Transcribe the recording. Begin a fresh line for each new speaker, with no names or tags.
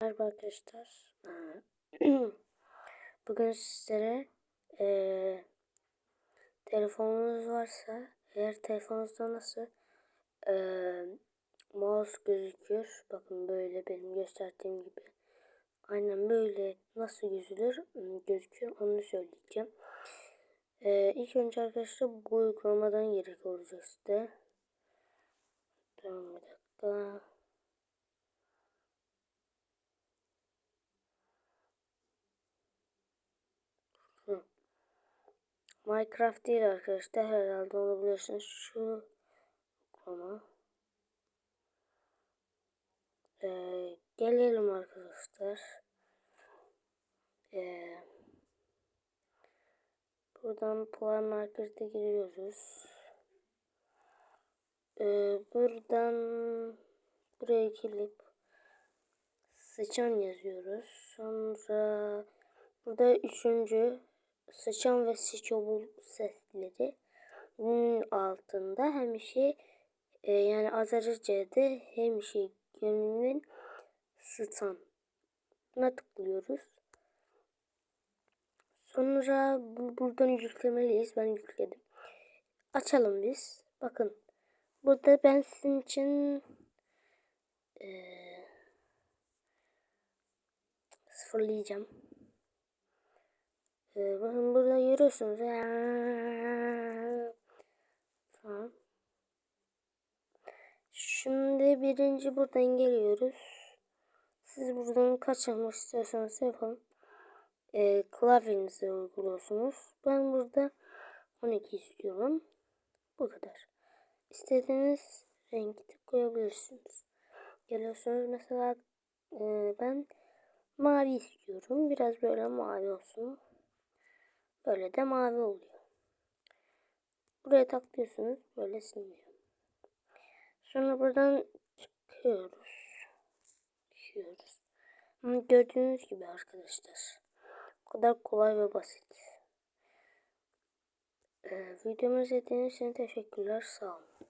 Merhaba arkadaşlar. Bugün sizlere eee telefonunuz varsa eğer telefonunuzda nasıl eee mouse gözüküyor. Bakın böyle benim gösterdiğim gibi. Aynen böyle nasıl gözülür gözüküyor onu söyleyeceğim. Eee ilk önce arkadaşlar bu uygulamadan gerek olacak size. Tamam bir dakika. Minecraft değil arkadaşlar. Herhalde onu biliyorsunuz. Şu ama ee, gelelim arkadaşlar. Ee, buradan Play Market'e giriyoruz. Ee, buradan buraya gelip sıçan yazıyoruz. Sonra burada üçüncü sıçan ve sıçobul sesleri bunun altında hem şey e, yani Azerice'de hem şey gönlünün sıçan buna tıklıyoruz. Sonra bu, buradan yüklemeliyiz. Ben yükledim. Açalım biz. Bakın. Burada ben sizin için e, sıfırlayacağım. Ee, bakın burada görüyorsunuz. Tamam. Şimdi birinci buradan geliyoruz. Siz buradan kaç almak istiyorsanız yapın. Ee, klavyenize uyguluyorsunuz. Ben burada 12 istiyorum. Bu kadar. İstediğiniz rengi koyabilirsiniz. Geliyorsunuz mesela e, ben mavi istiyorum. Biraz böyle mavi olsun. Böyle de mavi oluyor. Buraya taklıyorsunuz. Böyle siliniyor. Sonra buradan çıkıyoruz. Çıkıyoruz. Gördüğünüz gibi arkadaşlar. Bu kadar kolay ve basit. Ee, videomu izlediğiniz için teşekkürler. Sağ olun.